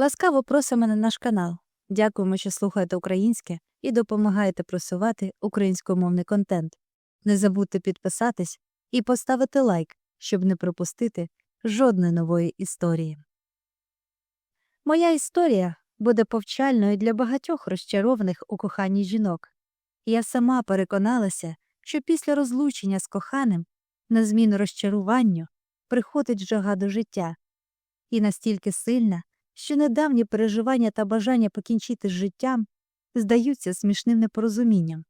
Ласкаво просимо на наш канал. Дякуємо, що слухаєте українське і допомагаєте просувати українськомовний контент. Не забудьте підписатись і поставити лайк, щоб не пропустити жодної нової історії. Моя історія буде повчальною для багатьох розчарованих у коханні жінок. Я сама переконалася, що після розлучення з коханим на зміну розчаруванню приходить жага до життя, і настільки сильна, що недавні переживання та бажання покінчити з життям здаються смішним непорозумінням.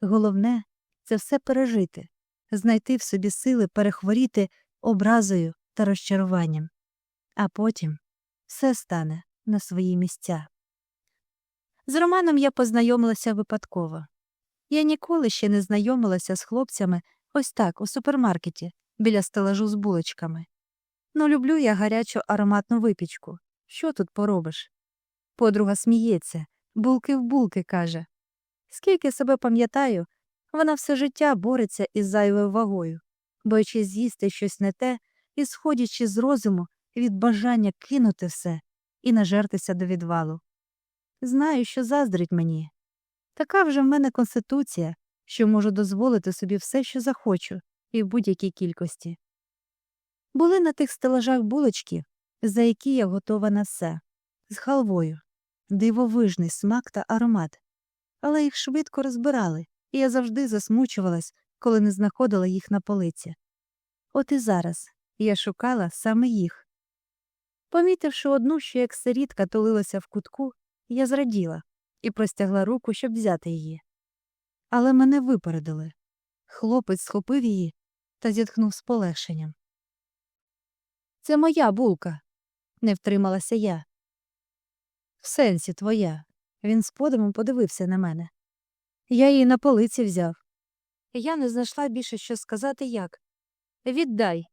Головне це все пережити, знайти в собі сили перехворіти образою та розчаруванням, а потім все стане на свої місця. З Романом я познайомилася випадково. Я ніколи ще не знайомилася з хлопцями ось так, у супермаркеті, біля стелажу з булочками. Ну, люблю я гарячу ароматну випічку. Що тут поробиш? Подруга сміється, булки в булки каже. Скільки себе пам'ятаю, вона все життя бореться із зайвою вагою, боячись з'їсти щось не те і сходячи з розуму від бажання кинути все і нажертися до відвалу. Знаю, що заздрить мені. Така вже в мене конституція, що можу дозволити собі все, що захочу, і в будь-якій кількості. Були на тих стелажах булочки, за які я готова на все, з халвою, дивовижний смак та аромат. Але їх швидко розбирали, і я завжди засмучувалась, коли не знаходила їх на полиці. От і зараз я шукала саме їх. Помітивши одну, що як сирітка тулилася в кутку, я зраділа і простягла руку, щоб взяти її. Але мене випередили. Хлопець схопив її та зітхнув з полегшенням. Це моя булка, не втрималася я. В сенсі твоя. Він з подивом подивився на мене. Я її на полиці взяв. Я не знайшла більше що сказати як. Віддай.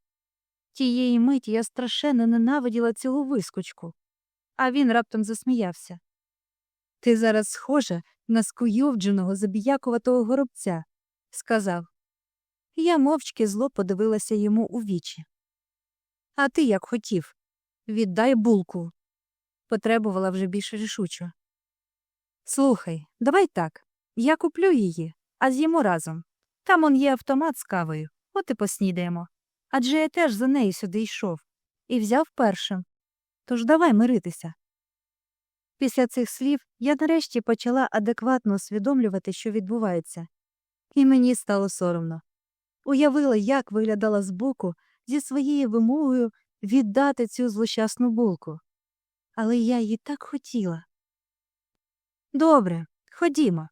Тієї миті я страшенно ненавиділа цілу вискочку, а він раптом засміявся. Ти зараз схожа на скуйовдженого забіякуватого горобця, сказав. Я мовчки зло подивилася йому у вічі. А ти як хотів? Віддай булку. Потребувала вже більш рішучо. Слухай, давай так. Я куплю її, а з'їмо разом. Там он є автомат з кавою, от і поснідаємо. Адже я теж за нею сюди йшов і взяв першим. Тож давай миритися. Після цих слів я нарешті почала адекватно усвідомлювати, що відбувається, і мені стало соромно. Уявила, як виглядала збоку зі своєю вимогою віддати цю злощасну булку. Але я її так хотіла. Добре, ходімо,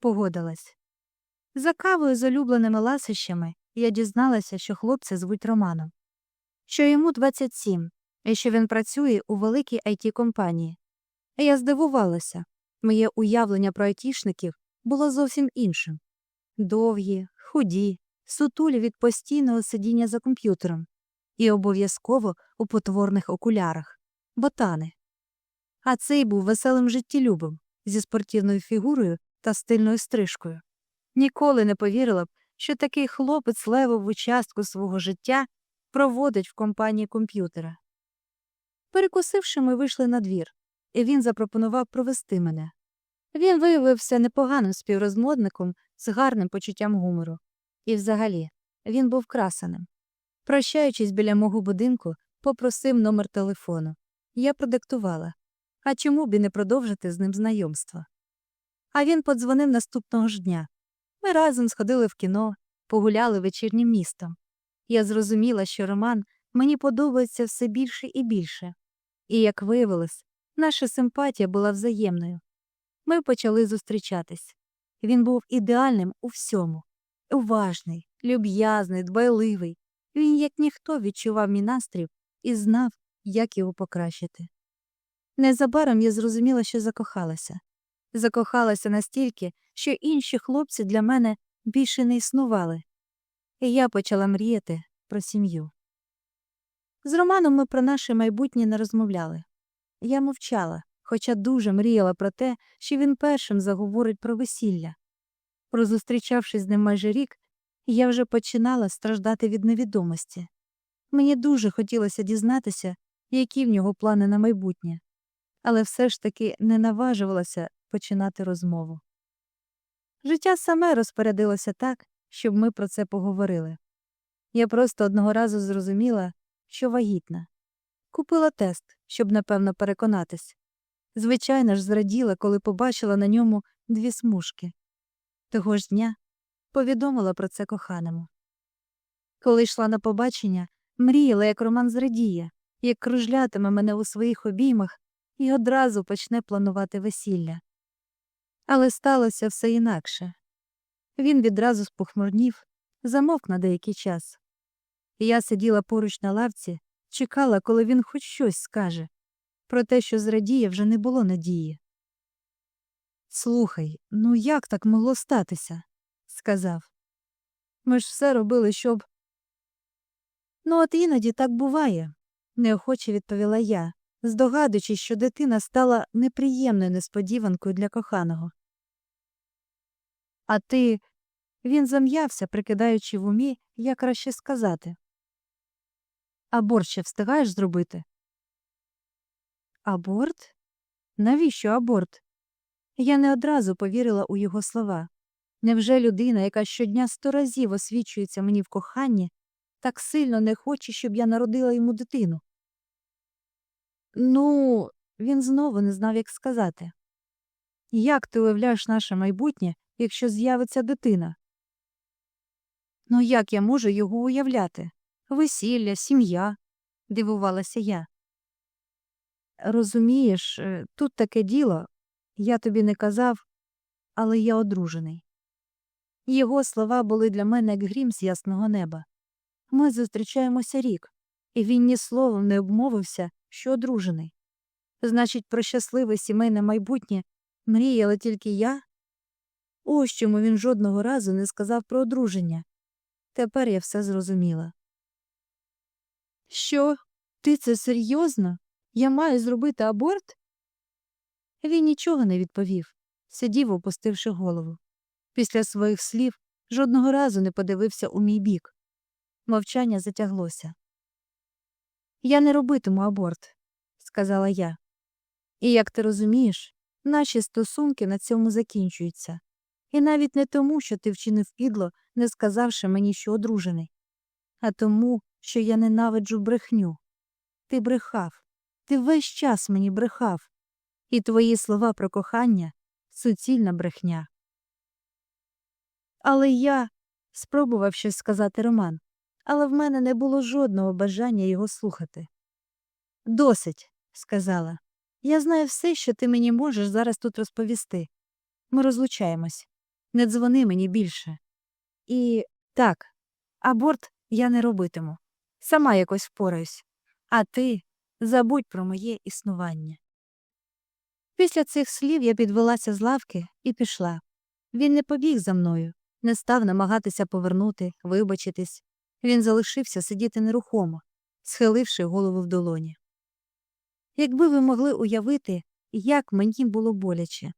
погодилась. За кавою з улюбленими ласощами я дізналася, що хлопця звуть Романом, що йому 27, і що він працює у великій it компанії. Я здивувалася. Моє уявлення про айтішників було зовсім іншим довгі, худі, сутулі від постійного сидіння за комп'ютером і обов'язково у потворних окулярах, ботани. А цей був веселим життєлюбом, зі спортивною фігурою та стильною стрижкою. Ніколи не повірила б, що такий хлопець левову частку свого життя проводить в компанії комп'ютера. Перекусивши, ми вийшли на двір, і він запропонував провести мене. Він виявився непоганим співрозмовником з гарним почуттям гумору. І взагалі, він був красаним. Прощаючись біля мого будинку, попросив номер телефону. Я продиктувала. А чому б і не продовжити з ним знайомство? А він подзвонив наступного ж дня. Ми разом сходили в кіно, погуляли вечірнім містом. Я зрозуміла, що Роман мені подобається все більше і більше. І, як виявилось, наша симпатія була взаємною. Ми почали зустрічатись. Він був ідеальним у всьому уважний, люб'язний, дбайливий. Він, як ніхто, відчував мій настрій і знав, як його покращити. Незабаром я зрозуміла, що закохалася. Закохалася настільки, що інші хлопці для мене більше не існували. І я почала мріяти про сім'ю. З Романом ми про наше майбутнє не розмовляли. Я мовчала, хоча дуже мріяла про те, що він першим заговорить про весілля. Прозустрічавшись з ним майже рік, я вже починала страждати від невідомості. Мені дуже хотілося дізнатися, які в нього плани на майбутнє. але все ж таки не наважувалася починати розмову. Життя саме розпорядилося так, щоб ми про це поговорили. Я просто одного разу зрозуміла, що вагітна. Купила тест, щоб напевно переконатись. Звичайно ж, зраділа, коли побачила на ньому дві смужки. Того ж дня повідомила про це коханому. Коли йшла на побачення, мріяла, як Роман зрадіє, як кружлятиме мене у своїх обіймах і одразу почне планувати весілля. Але сталося все інакше. Він відразу спохмурнів, замовк на деякий час. Я сиділа поруч на лавці, чекала, коли він хоч щось скаже. Про те, що зрадіє, вже не було надії. Слухай, ну як так могло статися? Сказав. Ми ж все робили, щоб. Ну, от іноді так буває, неохоче відповіла я, здогадуючись, що дитина стала неприємною несподіванкою для коханого. А ти. Він зам'явся, прикидаючи в умі, як краще сказати. Аборт ще встигаєш зробити? Аборт? Навіщо аборт? Я не одразу повірила у його слова. Невже людина, яка щодня сто разів освічується мені в коханні, так сильно не хоче, щоб я народила йому дитину? Ну, він знову не знав, як сказати. Як ти уявляєш наше майбутнє, якщо з'явиться дитина? Ну, як я можу його уявляти? Весілля, сім'я, дивувалася я. Розумієш, е, тут таке діло, я тобі не казав, але я одружений. Його слова були для мене як грім з ясного неба. Ми зустрічаємося рік, і він ні словом не обмовився, що одружений. Значить, про щасливе сімейне майбутнє мріяла тільки я? Ось чому він жодного разу не сказав про одруження. Тепер я все зрозуміла. Що? Ти це серйозно? Я маю зробити аборт? Він нічого не відповів, сидів, опустивши голову. Після своїх слів жодного разу не подивився у мій бік. Мовчання затяглося. Я не робитиму аборт, сказала я. І як ти розумієш, наші стосунки на цьому закінчуються. І навіть не тому, що ти вчинив підло, не сказавши мені, що одружений, а тому, що я ненавиджу брехню. Ти брехав, ти весь час мені брехав, і твої слова про кохання суцільна брехня. Але я спробував щось сказати Роман, але в мене не було жодного бажання його слухати. Досить, сказала. Я знаю все, що ти мені можеш зараз тут розповісти. Ми розлучаємось. Не дзвони мені більше. І так, аборт я не робитиму. Сама якось впораюсь. А ти забудь про моє існування. Після цих слів я підвелася з лавки і пішла. Він не побіг за мною, не став намагатися повернути, вибачитись. Він залишився сидіти нерухомо, схиливши голову в долоні. Якби ви могли уявити, як мені було боляче.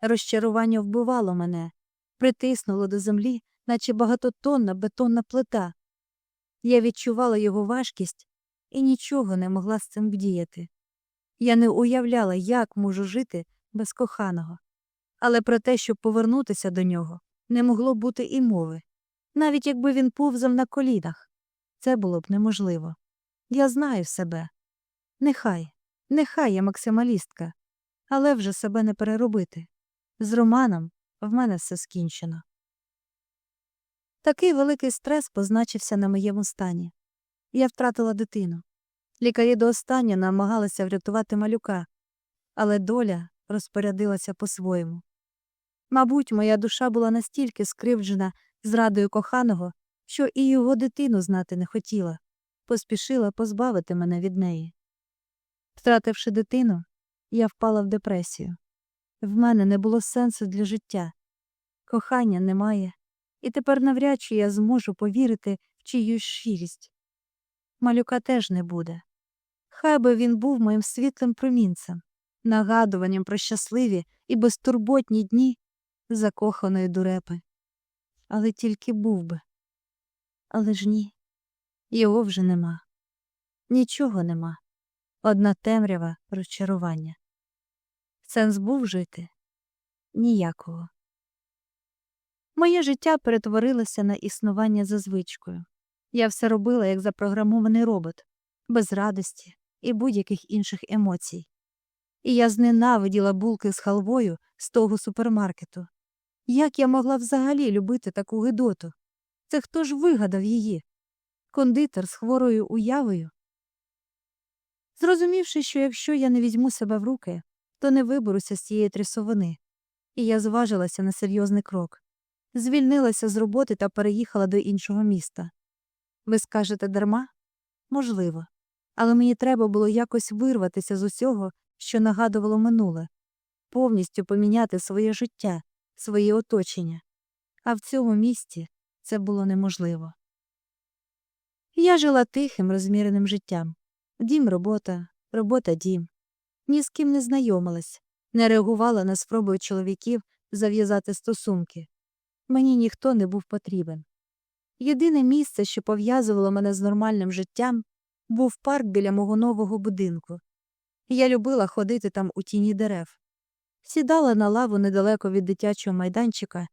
Розчарування вбивало мене, притиснуло до землі, наче багатотонна бетонна плита. Я відчувала його важкість і нічого не могла з цим вдіяти. Я не уявляла, як можу жити без коханого. Але про те, щоб повернутися до нього, не могло бути і мови. Навіть якби він повзав на колінах. Це було б неможливо. Я знаю себе. Нехай, нехай я максималістка, але вже себе не переробити. З Романом в мене все скінчено. Такий великий стрес позначився на моєму стані. Я втратила дитину. Лікарі до останнього намагалися врятувати малюка, але доля розпорядилася по-своєму. Мабуть, моя душа була настільки скривджена зрадою коханого, що і його дитину знати не хотіла, поспішила позбавити мене від неї. Втративши дитину, я впала в депресію. В мене не було сенсу для життя, кохання немає, і тепер навряд чи я зможу повірити в чиюсь щирість. Малюка теж не буде. Хай би він був моїм світлим промінцем, нагадуванням про щасливі і безтурботні дні закоханої дурепи. Але тільки був би. Але ж ні, його вже нема. Нічого нема. Одна темрява розчарування. Сенс був жити? Ніякого. Моє життя перетворилося на існування за звичкою. Я все робила як запрограмований робот, без радості і будь-яких інших емоцій. І я зненавиділа булки з халвою з того супермаркету. Як я могла взагалі любити таку гидоту? Це хто ж вигадав її? Кондитер з хворою уявою? Зрозумівши, що якщо я не візьму себе в руки, то не виберуся з цієї трясовини, і я зважилася на серйозний крок. Звільнилася з роботи та переїхала до іншого міста. Ви скажете дарма? Можливо. Але мені треба було якось вирватися з усього, що нагадувало минуле, повністю поміняти своє життя, своє оточення. А в цьому місті це було неможливо. Я жила тихим, розміреним життям. Дім робота, робота дім. Ні з ким не знайомилась, не реагувала на спроби чоловіків зав'язати стосунки. Мені ніхто не був потрібен. Єдине місце, що пов'язувало мене з нормальним життям, був парк біля мого нового будинку. Я любила ходити там у тіні дерев. Сідала на лаву недалеко від дитячого майданчика,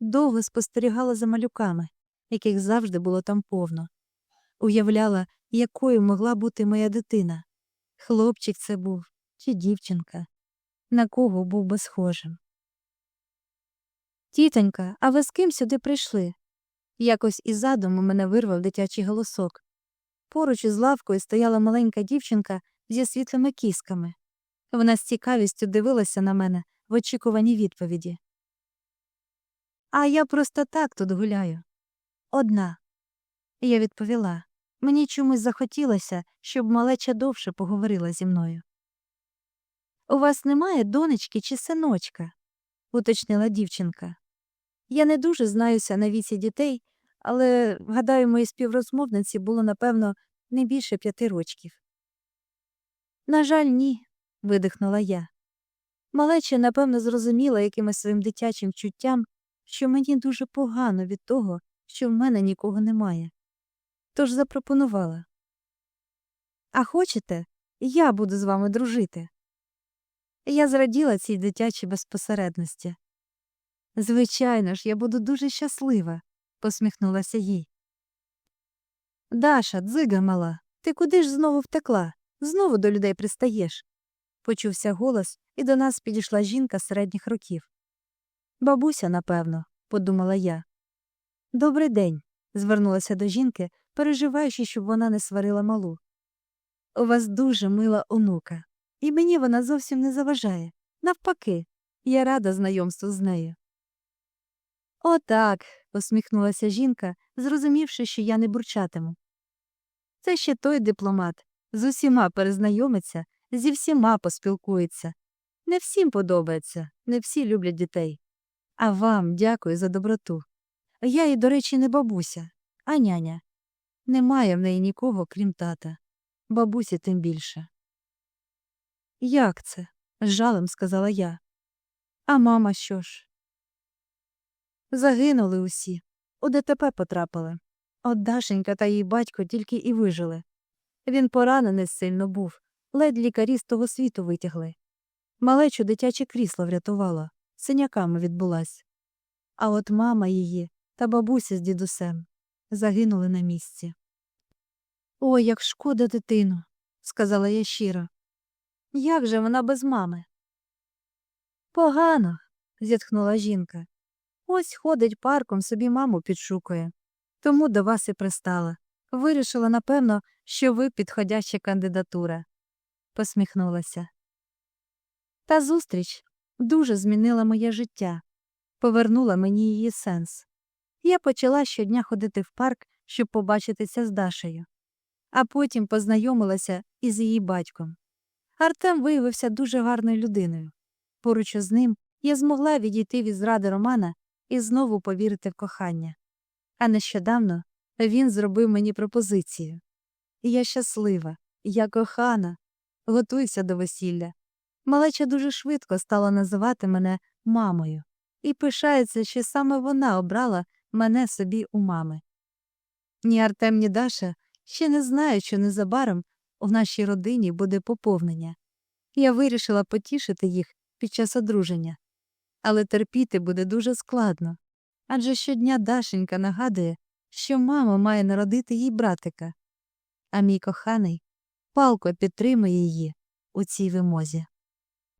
довго спостерігала за малюками, яких завжди було там повно. Уявляла, якою могла бути моя дитина. Хлопчик це був чи дівчинка, на кого був би схожим. Тітонька, а ви з ким сюди прийшли? Якось із задуму мене вирвав дитячий голосок. Поруч із лавкою стояла маленька дівчинка зі світлими кісками. Вона з цікавістю дивилася на мене в очікуванні відповіді. А я просто так тут гуляю. Одна. Я відповіла. Мені чомусь захотілося, щоб малеча довше поговорила зі мною. У вас немає донечки чи синочка? уточнила дівчинка. Я не дуже знаюся на віці дітей, але, гадаю, моїй співрозмовниці було, напевно, не більше п'яти рочків. На жаль, ні, видихнула я. Малеча, напевно, зрозуміла якимось своїм дитячим чуттям, що мені дуже погано від того, що в мене нікого немає. Тож запропонувала. А хочете, я буду з вами дружити. Я зраділа цій дитячій безпосередності. Звичайно ж, я буду дуже щаслива, посміхнулася їй. Даша, дзига мала, ти куди ж знову втекла? Знову до людей пристаєш. Почувся голос, і до нас підійшла жінка середніх років. Бабуся, напевно, подумала я. Добрий день, звернулася до жінки, переживаючи, щоб вона не сварила малу. У вас дуже мила онука, і мені вона зовсім не заважає. Навпаки, я рада знайомству з нею. Отак, посміхнулася жінка, зрозумівши, що я не бурчатиму. Це ще той дипломат. З усіма перезнайомиться, зі всіма поспілкується. Не всім подобається, не всі люблять дітей. А вам дякую за доброту. Я і, до речі, не бабуся, а няня. Немає в неї нікого, крім тата. Бабусі тим більше. Як це? з жалем сказала я. А мама що ж? Загинули усі. У ДТП потрапили. От Дашенька та її батько тільки і вижили. Він поранений сильно був, ледь лікарі з того світу витягли. Малечу дитяче крісло врятувало, синяками відбулась. А от мама її та бабуся з дідусем загинули на місці. Ой, як шкода дитину, сказала я щиро. Як же вона без мами? Погано, зітхнула жінка. Ось ходить парком, собі маму підшукує. Тому до вас і пристала. Вирішила, напевно, що ви підходяща кандидатура, посміхнулася. Та зустріч дуже змінила моє життя, повернула мені її сенс. Я почала щодня ходити в парк, щоб побачитися з Дашею, а потім познайомилася із її батьком. Артем виявився дуже гарною людиною. Поруч із ним я змогла відійти від зради Романа і знову повірити в кохання. А нещодавно він зробив мені пропозицію. Я щаслива, я кохана, готуюся до весілля. Малеча дуже швидко стала називати мене мамою і пишається, що саме вона обрала мене собі у мами. Ні Артем, ні Даша ще не знають, що незабаром у нашій родині буде поповнення. Я вирішила потішити їх під час одруження. Але терпіти буде дуже складно. Адже щодня Дашенька нагадує, що мама має народити їй братика, а мій коханий палко підтримує її у цій вимозі.